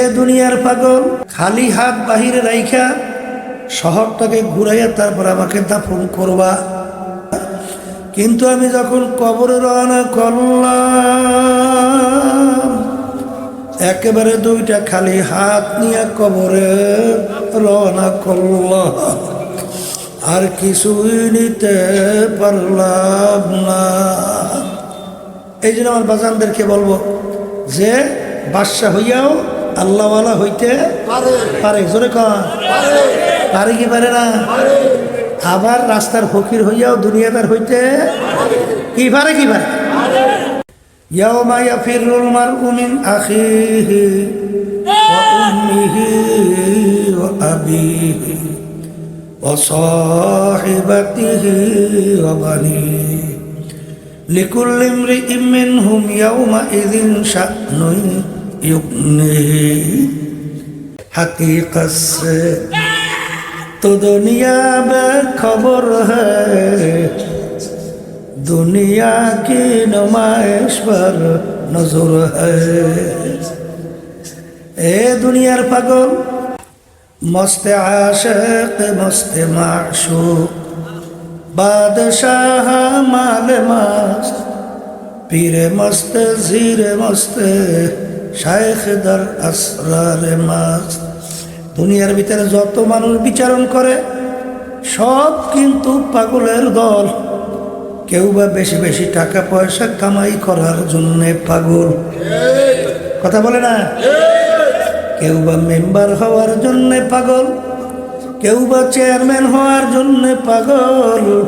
এ দুনিয়ার পাগল, খালি হাত বাহিরে রাইখা, শহরটাকে ঘুরাইয়া তারপর আমাকে দাফন করবা। কিন্তু আমি যখন কবরে রওনা করলাম, একেবারে দুইটা খালি হাত নিয়ে কবরে রওনা করলাম। আর কিছুই নিতে পারলাম না। এই জন্য আমার বাজানদেরকে বলব, যে বাদশা হইয়াও আল্লাহওয়ালা হইতে পারে জোরে কন পারে কি পারে না আবার রাস্তার ফকির হইয়াও দুনিয়াদার হইতে কি পারে কি পারে يوم يفر المرء من أخيه وأمه وأبيه وصاحبته وبنيه لكل امرئ منهم يومئذ شأن یغنی حقیقت سے تو دنیا میں خبر ہے دنیا کی نمائش پر নজর এ দুনিয়ার পাগল, মস্তে আশেক, মস্তে মাসুক বাদশাহ মালে মাস, পীরে মস্তে জিরে মস্তে। দুনিয়ার ভিতরে যত মানুষ বিচারণ করে, সব কিন্তু পাগলের দল। কেউ বা বেশি বেশি টাকা পয়সা কামাই করার জন্যে পাগল। কথা বলে না? কেউ বা মেম্বার হওয়ার জন্যে পাগল। কেউ বা চেয়ারম্যান হওয়ার জন্যে পাগল।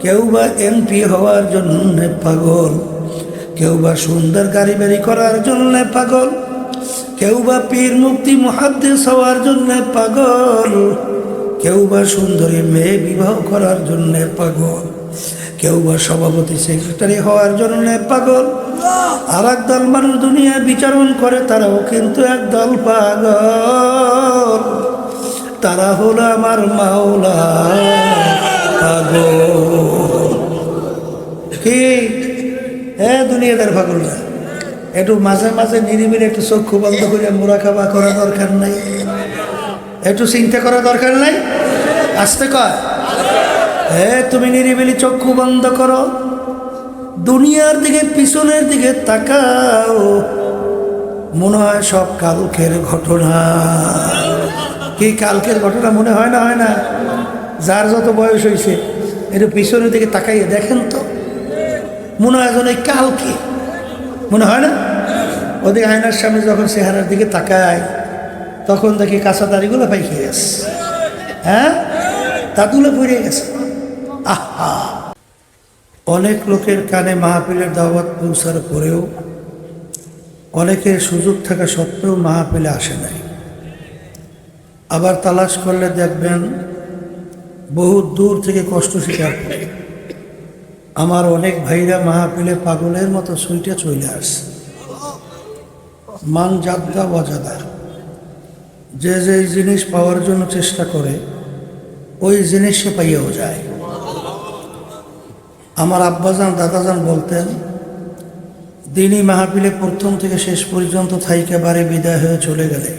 কেউ বা এমপি হওয়ার জন্য পাগল। কেউ বা সুন্দর বাড়ি করার জন্যে পাগল কেউ বা পীর মুক্তি মহাদ্দেশ হওয়ার জন্যে পাগল কেউ বা সুন্দরী মেয়ে বিবাহ করার জন্যে পাগল কেউ বা সভাপতি সেক্রেটারি হওয়ার জন্য পাগল। আর একদল মানুষ দুনিয়া বিচারণ করে, তারাও কিন্তু একদল পাগল। তারা হলো আমার মাওলা পাগল। কি? হ্যাঁ দুনিয়াদার পাগল না একটু মাঝে মাঝে নিরিবিলি একটু চক্ষু বন্ধ করে মোড়া খাবা করা দরকার নাই। একটু চিন্তা করা দরকার নাই? আসতে কয়। হ্যাঁ তুমি নিরিবিলি চক্ষু বন্ধ করো। দুনিয়ার দিকে, পিছনের দিকে তাকাও। মনে হয় সব কালকের ঘটনা। কি কালকের ঘটনা মনে হয় না হয় না? যার যত বয়স হয়েছে একটু পিছনের দিকে তাকাইয়ে দেখেন তো। মনে হয় যেন কালকে। মনে হয় না? ওদের আয়নার সামনে যখন চেহারার দিকে তাকায়, তখন দেখি কাঁচা দাড়িগুলো পাইকে গেছে। হ্যাঁ? দাদুলো পড়ে গেছে। আহা! অনেক লোকের কানে মাহফিলের দাওয়াত পৌঁছার পরেও অনেকের সুযোগ থাকা সত্ত্বেও মাহফিলে আসে নাই। আবার তালাশ করলে দেখবেন, বহু দূর থেকে কষ্ট স্বীকার করে। আমার অনেক ভাইরা মাহফিলে পাগলের মতো সুইটে চলে আসে মান জাদা। বজাদা যে যে জিনিস পাওয়ার জন্য চেষ্টা করে, ওই জিনিস সে পাইয়াও যায়। আমার আব্বাজান, দাদাজান বলতেন, দিনই মাহফিলে প্রথম থেকে শেষ পর্যন্ত থাইকে বারে বিদায় হয়ে চলে গেলে।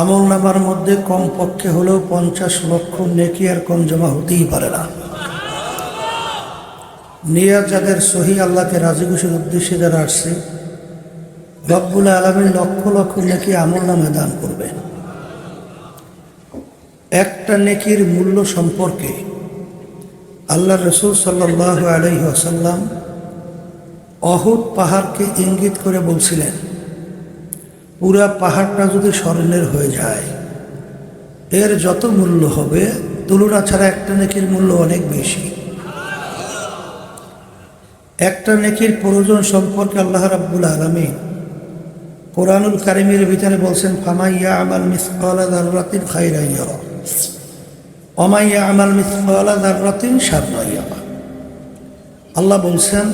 আমল নামার মধ্যে কম পক্ষে হলেও পঞ্চাশ লক্ষ নেকি আর কম জমা হতেই পারে না। নিয়া যাদের সহি আল্লাহকে রাজি খুশির উদ্দেশ্যে যারা আসছে, রব্বুল আলমী লক্ষ লক্ষ নেকি আমল নামে দান করবে। একটা নেকির মূল্য সম্পর্কে আল্লাহ রসুল সাল্লাহ আলহি আসাল্লাম অহুদ পাহাড়কে ইঙ্গিত করে বলছিলেন, পুরা পাহাড়টা যদি স্মরণের হয়ে যায়, এর যত মূল্য হবে, তুলনা ছাড়া একটা নেকির মূল্য অনেক বেশি। একটা নেকির প্রয়োজন সম্পর্কে আল্লাহ রাব্বুল আলমী কোরআনুল কারিমের ভিতরে বলছেন ফামাইয়া আমাল মিসকালা দাররাতিন খাইরাইয়া অমাইয়া আমাল মিসকালা দাররাতিন সারনাইয়া আল্লাহ বলছেন,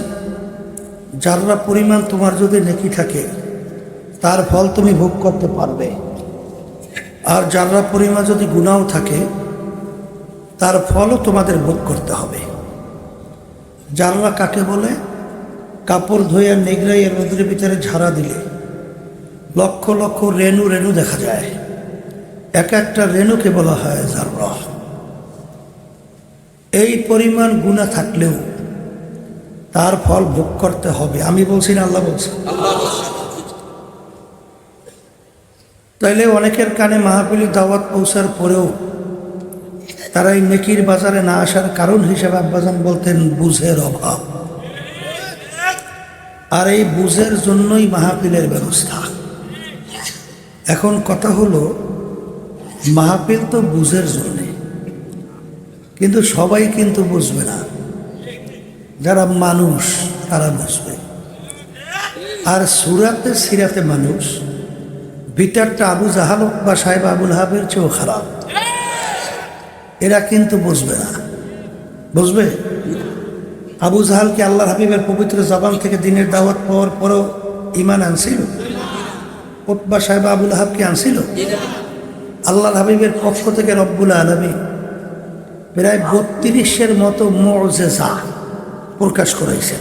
যাররা পরিমাণ তোমার যদি নেকি থাকে, তার ফল তুমি ভোগ করতে পারবে। আর যাররা পরিমাণ যদি গুণাও থাকে, তার ফলও তোমাদের ভোগ করতে হবে। জাররা কাকে বলে কাপড় ধোয়া নেগড়াইয়ের রোদ্রের ভিতরে ঝাড়া দিলে। লক্ষ লক্ষ রেণু রেণু দেখা যায়। এক একটা রেণুকে বলা হয় জাররহ এই পরিমাণ গুণা থাকলেও তার ফল ভোগ করতে হবে। আমি বলছি না আল্লাহ বলছি। তাইলে অনেকের কানে মাহফিলি দাওয়াত পৌঁছার পরেও তারা এই নেকির বাজারে না আসার কারণ হিসেবে আব্বাজান বলতেন, বুঝের অভাব। আর এই বুঝের জন্যই মাহফিলের ব্যবস্থা। এখন কথা হলো, মাহফিল তো বুঝের জন্যে। কিন্তু সবাই কিন্তু বুঝবে না। যারা মানুষ, তারা বুঝবে। আর সুরাতে সিরাতে মানুষ ভিতরটা আবু জাহাল বা সাহেব আবুল হাবের চেয়েও খারাপ। এরা কিন্তু বুঝবে না। বুঝবে? আবু জাহালকে আল্লাহ হাবিবের পবিত্র জবান থেকে দিনের দাওয়াত পাওয়ার পরও ইমান আনছিল? ওটবা সাহেব আবুল হাবকে আনছিল? আল্লাহ হাবিবের পক্ষ থেকে রব্বুল আলমী প্রায় বত্রিশের মতো মজেজা প্রকাশ করেছেন।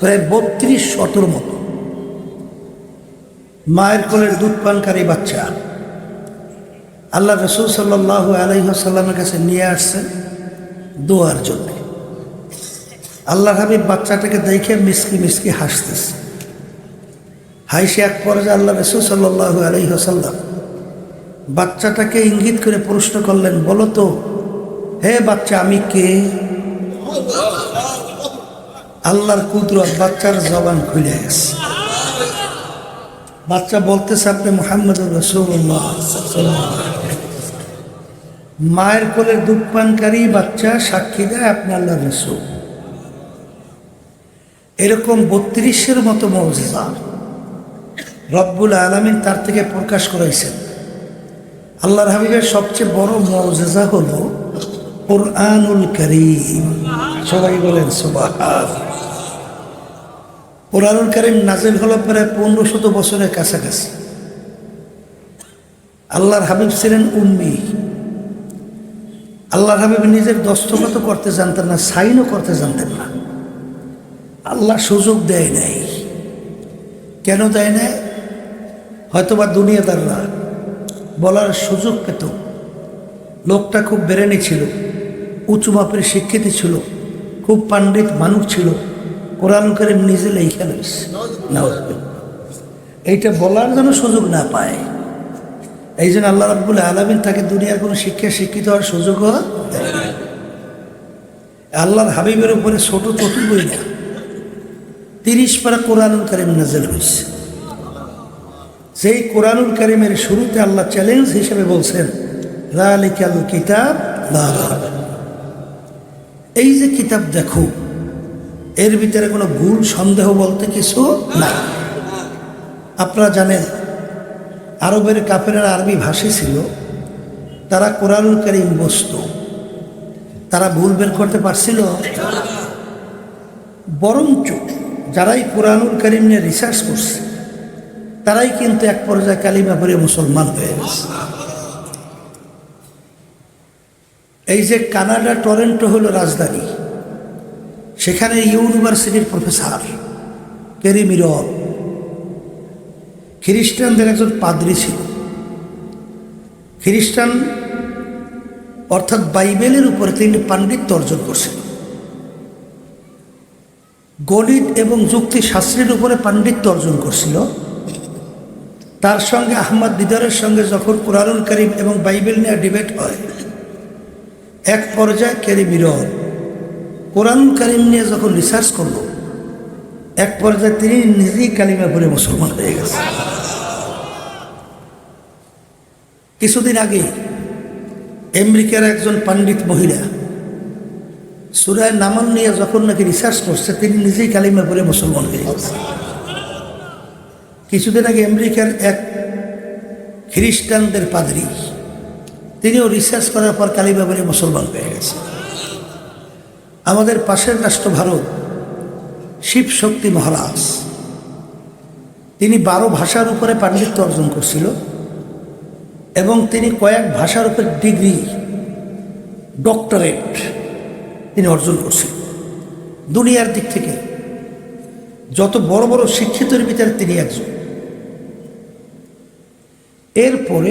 প্রায় বত্রিশ শতর মতো। মায়ের কোলের দুধ পানকারী বাচ্চা। আল্লাহ রসুল সাল্লাহ আলহিহাসাল্লামের কাছে নিয়ে আসছেন দোয়ার জন্য। আল্লাহ হাবিব বাচ্চাটাকে দেখে মিসকি মিসকি হাসতেছে। হাইসে এক পর্যায়ে আল্লাহ রসুল সাল্লাহ আলহিহাসাল্লাম বাচ্চাটাকে ইঙ্গিত করে প্রশ্ন করলেন, বলো তো, হে বাচ্চা, আমি কে? আল্লাহর কুদরত বাচ্চার জবান খুলে গেছে। বাচ্চা বলতেছে, আপনি মোহাম্মদ রসুল্লাহ মায়ের কোলের দুধ পানকারী বাচ্চা সাক্ষী দেয় আপনি আল্লাহ রসুল। এরকম বত্রিশের মতো মৌজা রব্বুল আলমিন তার থেকে প্রকাশ করাইছেন। আল্লাহর হাবিবের সবচেয়ে বড় মৌজেজা হল কোরআনুল করিম। সবাই বলেন সুবাহ কোরআনুল করিম নাজিল হলো প্রায় পনেরো শত বছরের কাছাকাছি। আল্লাহর হাবিব ছিলেন উম্মি। আল্লাহর হাবিব নিজের দস্তখত করতে জানতেন না সাইনও করতে জানতেন না। আল্লাহ সুযোগ দেয় নাই। কেন দেয় নাই? হয়তোবা দুনিয়াদাররা বলার সুযোগ পেত। লোকটা খুব বেরেনি ছিল, উঁচু মাপের শিক্ষিত ছিল, খুব পাণ্ডিত মানুষ ছিল। কোরআন করিম নিজে লেখা লইছে এইটা বলার জন্য সুযোগ না পায়। এই জন্য আল্লাহ রাবুল আলমিন তাকে দুনিয়ার কোনো শিক্ষা শিক্ষিত হওয়ার সুযোগও না। আল্লাহর হাবিবের উপরে ছোট চতুর বই না। তিরিশ পারা কোরআনুল করিম নাজেল হয়েছে। সেই কোরআনুল কারিমের শুরুতে আল্লাহ চ্যালেঞ্জ হিসেবে বলছেন কিতাব এই যে কিতাব দেখো, এর ভিতরে কোনো ভুল, সন্দেহ বলতে কিছু নাই। আপনারা জানেন আরবের কাপেরা আরবি ভাষী ছিল, তারা কোরআনুল করিম বসত তারা ভুল বের করতে পারছিল। বরঞ্চ যারাই কোরআনুল করিম নিয়ে রিসার্চ করছে, তারাই কিন্তু এক পর্যায়ে কালিমা পরে মুসলমান হয়ে গেছে। এই যে কানাডা টরেন্টো হলো রাজধানী, সেখানে ইউনিভার্সিটির প্রফেসর কেরি মিরল খ্রিস্টানদের একজন পাদ্রি ছিল। খ্রিস্টান অর্থাৎ বাইবেলের উপরে তিনি পাণ্ডিত্য অর্জন করছেন। গণিত এবং যুক্তি শাস্ত্রের উপরে পাণ্ডিত্য অর্জন করছিল। তার সঙ্গে আহমদ দিদারের সঙ্গে যখন কোরআনুল করিম এবং বাইবেল নিয়ে ডিবেট হয়, এক পর্যায়ে কেরি বিরল। কোরআন করিম নিয়ে যখন রিসার্চ করল, এক পর্যায়ে তিনি নিজেই কালিমা পড়ে মুসলমান হয়ে গেছে কিছুদিন আগে আমেরিকার একজন পণ্ডিত মহিলা সুরায় নামান নিয়ে যখন নাকি রিসার্চ করছে, তিনি নিজেই কালিমা পড়ে মুসলমান হয়ে কিছুদিন আগে আমেরিকার এক খ্রিস্টানদের পাদরি, তিনিও রিসার্চ করার পর কালিমা পড়ে মুসলমান হয়ে গেছে। আমাদের পাশের রাষ্ট্র ভারত, শিব শক্তি মহারাজ, তিনি বারো ভাষার উপরে পাণ্ডিত্য অর্জন করছিল। এবং তিনি কয়েক ভাষার উপর ডিগ্রি, ডক্টরেট তিনি অর্জন করছেন। দুনিয়ার দিক থেকে যত বড় বড় শিক্ষিতের ভিতরে তিনি একজন। এরপরে